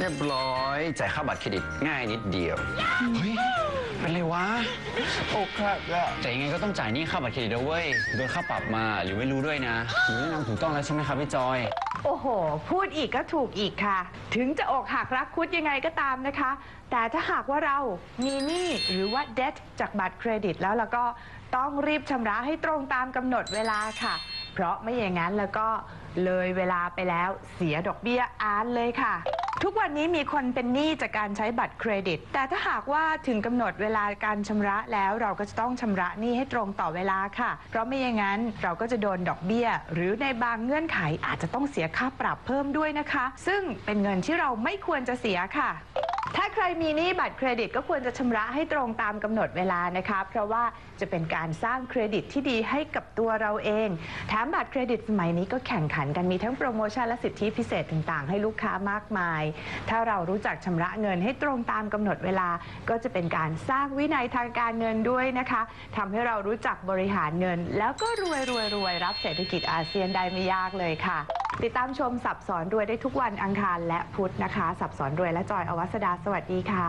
เรียบร้อยจ่ายค่าบัตรเครดิตง่ายนิดเดียว เฮ้ย เป็นไรวะอกหักอะแต่ยังไงก็ต้องจ่ายหนี่ค่าบัตรเครดิตด้วยเว้ยโดนค่าปรับมาหรือไม่รู้ด้วยนะหรือแนะนำถูกต้องแล้วใช่ไหมครับพี่จอย โอ้โห พูดอีกก็ถูกอีกค่ะ ถึงจะอกหักรักคุดยังไงก็ตามนะคะ แต่ถ้าหากว่าเรามีหนี้หรือว่า debt จากบัตรเครดิตแล้วแล้วก็ต้องรีบชำระให้ตรงตามกำหนดเวลาค่ะ เพราะไม่อย่างนั้นแล้วก็เลยเวลาไปแล้วเสียดอกเบี้ยอานเลยค่ะ ทุกวันนี้มีคนเป็นหนี้จากการใช้บัตรเครดิต แต่ถ้าหากว่าถึงกำหนดเวลาการชำระแล้วเราก็จะต้องชำระหนี้ให้ตรงต่อเวลาค่ะ เพราะไม่อย่างนั้นเราก็จะโดนดอกเบี้ย หรือในบางเงื่อนไขอาจจะต้องเสียค่าปรับเพิ่มด้วยนะคะ ซึ่งเป็นเงินที่เราไม่ควรจะเสียค่ะ ถ้าใครมีหนี้บัตรเครดิตก็ควรจะชำระให้ตรงตามกำหนดเวลานะคะ เพราะว่าจะเป็นการสร้างเครดิตที่ดีให้กับตัวเราเองแถมบัตรเครดิตสมัยนี้ก็แข่งขันกันมีทั้งโปรโมชั่นและสิทธิพิเศษต่างๆ ให้ลูกค้ามากมาย ถ้าเรารู้จักชำระเงินให้ตรงตามกำหนดเวลา ก็จะเป็นการสร้างวินัยทางการเงินด้วยนะคะทำให้เรารู้จักบริหารเงิน แล้วก็รวยรวยรวยรับเศรษฐกิจอาเซียนได้ไม่ยากเลยค่ะติดตามชมสับสอนรวยได้ทุกวันอังคารและพุธนะคะ สับสอนรวยและจอยอวัสดา สวัสดีค่ะ